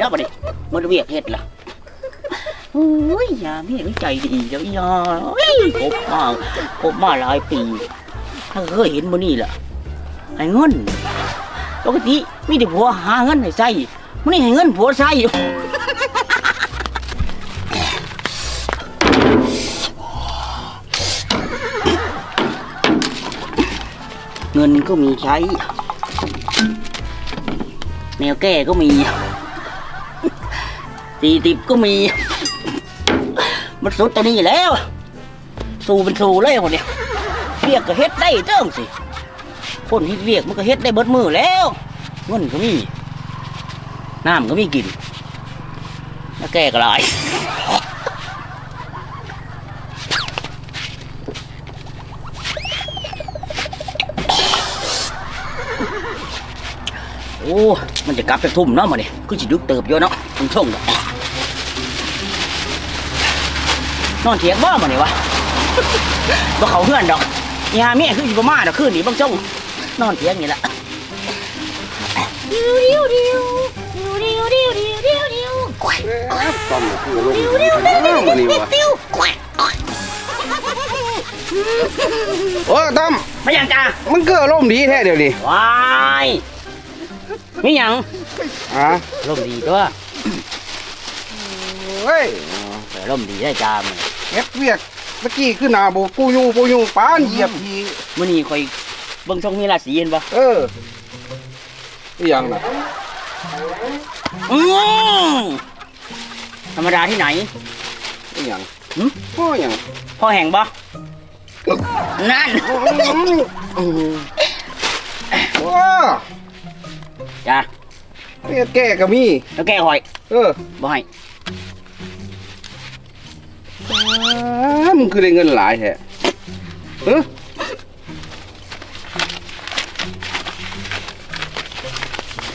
ตัดนั่นน่ะอีกแล้วบ่ดิมันเวียกเฮ็ดล่ะโอ้ยยาเมียใจดีเจ้าอียาเฮ้ยคบมาคบมาหลายปีถ้าเคยเห็นบ่นี่ล่ะให้เงินปกติมีแต่ผัวหาเงินให้ใช้มื้อนี้ให้เงินผัวใช้เงินก็มีใช้แนวแก้ก็มี ตีติบก็มี มันสุดตัวนี้แล้ว สู้เป็นสู้เลยคนเดียวเรียกก็เฮ็ดได้เจ้งสิ คนที่เรียกมันก็เฮ็ดได้เบิดมือแล้วเงินก็มี น้ำก็มีกินแล้วแก้ก็ลายโอ้ มันจะกลับไปทุ่มเนาะมาเนี่ยคือสิดึกเติบอยู่เนาะมันช่งเนาะ นอนเถียงบ่มาเนี่ยวะ บ่เขาเพื่อนดอกยาเมียคืออยู่ประมาดอกคืนนี้บางช่งนอนเถียงนี่แหละดิวดิวดิวดิวดิวดิวดิวดิวดิวต้องคือลงมันนี่วะดิวโอ้ตั้มไม่ยังจ้ามันเกิดลมณ์ดีแท้เดี๋ยวนี้วายมีหยังอะลมดีตัวเฮ้ยแต่ลมดีได้จ้ามัน เฮ็ดเวียกเมื่อกี้คือหนาโบปูยูปูยูปานเหยียบทีมื้อนี้ข่อยเบิ่งช่องมีราศีเห็นบ่เอออีหยังน่ะอือธรรมดาที่ไหนอีหยังหึพ่อหยังพอแห้งบ่นั่นว้าจ้าเนี่ยแก่ก็มีแล้วแกข่อย เออบ่ให้อ้า มึงคือได้เงินหลายแท้เออ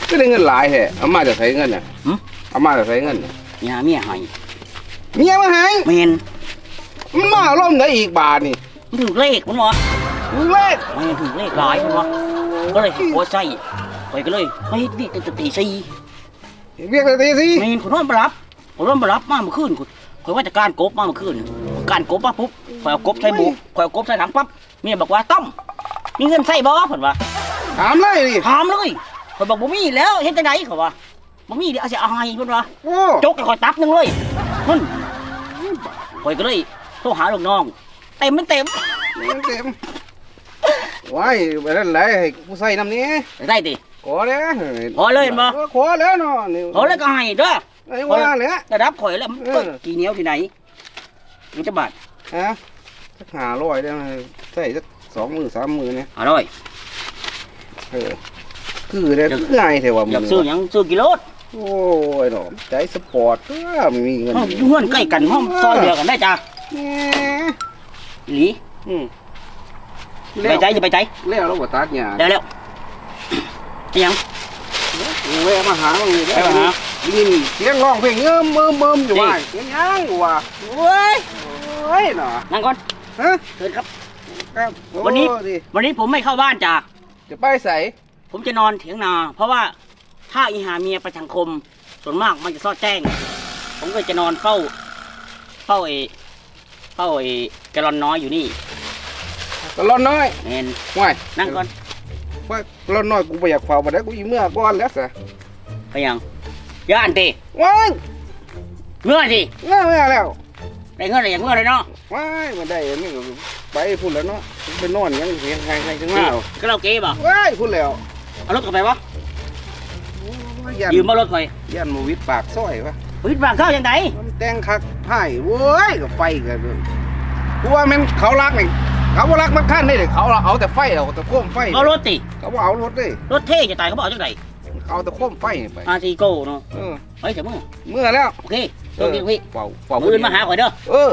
ก็ได้เงินหลายแท้เอามาจะใช้เงินน่ะหึ เอามาจะใช้เงินน่ะยาเมียให้เมียมาให้แม่นมันมาล่มได้อีกบาทนี่มันถูกเลขมันบ่มึงเลขแม่นถูกเลขหลายมันบ่ก็เลยหัวใจข่อยก็เลยไปเฮ็ดนี่ตั้งแต่ตีสี่เรียกเลยทีสิแม่นข่อยนอนบ่หลับข่อยนอนบ่หลับมาเมื่อคืนข่อย ข่อยว่าจะการกบมาเมื่อคืนการกบมาปุ๊บข่อยเอากบใส่บุกข่อยเอากบใส่ถังปั๊บเมียบอกว่าต้อมมีเงินใส่บ่เพิ่นว่าถามเลยดิถามเลยข่อยบอกบ่มีแล้วเฮ็ดจังไดเขาว่าบ่มีเดี๋ยวเอาสิเอาให้เพิ่นว่าโอ้จกให้ข่อยตับหนึงเลยเพิ่นข่อยก็เลยโทรหาลูกน้องเต็มมันเต็มเต็มว้ายไปนั่นแหละให้กูใส่น้ำนี้ได้ติขอเลยขอเลยเห็นบ่ขอแล้วเนาะนี่เขาแล้วก็ให้เด้อ ไอ้ว่าเลยระดับข่อยแล้วมันเออก็กี่เหนียวที่ไหน มันจะบาดฮะสักหาร้อยได้ไหมใส่สักสองมือสามมือเนี่ยอร่อย เออคือได้คือไงเถอะว่ามึอยากซื้อหยังซื้อกิโลโอ้ยเนาะใจสปอร์ตเออไม่มีเงินเฮาอยู่เฮือนใกล้กันห้องซอยเดียวกันได้จ้าแหมอีหลีอืมไปใจจะไปใจแล้วเราบ่ตัดหญ้าเร็วเร็วไปหยัง แวะมาหามึงนี่ไปมาหา นี่เสียงร้องเพลงเอิ่มเบิ่มเบิ่มอยู่ว่าเสียงยังอยู่ว่าเว้ยเฮ้ยเนาะนั่งก่อนฮะเชิญครับ ครับวันนี้โอ้ดิวันนี้ผมไม่เข้าบ้านจ้าจะไปใส่ผมจะนอนเถียงนา เพราะว่าถ้าอีหาเมียประชังคม ส่วนมากมันจะซอดแจ้ง ผมก็จะนอนเฝ้าเฝ้าไอ้เฝ้าไอ้แกลลอนน้อยอยู่นี่ตะลอนน้อยเมนว่ายนั่งก่อนว่าตะลอนน้อยกูไปอยากเฝ้ามาได้กูอีเมื่อก่อนแล้วสะไปยัง ย่านตีว้ายเมื่อสิเมื่อเมื่อแล้วได้เงินอะไรอย่างเมื่อเลยเนาะว้ายมาได้อันนี้ก็ไปพูดแล้วเนาะไปนอนยังเห็นใครใครจังนี่มาเอาก็เราเก๋บ่ว้ายพูดแล้วเอารถกลับไปวะยันยืมมารถคอยยันมาวิดปากซอยวะวิทย์วางเข้ายังไงมันแต่งคักไผ่เว้ยกับไฟกันกูว่ามันเขารักนี่เขาบ่รักมันขั้นได้เลยเขาเอาแต่ไฟเอาแต่โคมไฟเอารถติเขาบ่เอารถเลยรถเท่จะตายเขาบอกเอาจังไง เอาแต่โคมไฟไปอาซีโก้เนาะเออเฮ้ยเดี๋ยวมึงเมื่อแล้วโอเคโชคดีพี่เฝ้าเฝ้ามืออื่นมาหาข่อยเด้อ เออ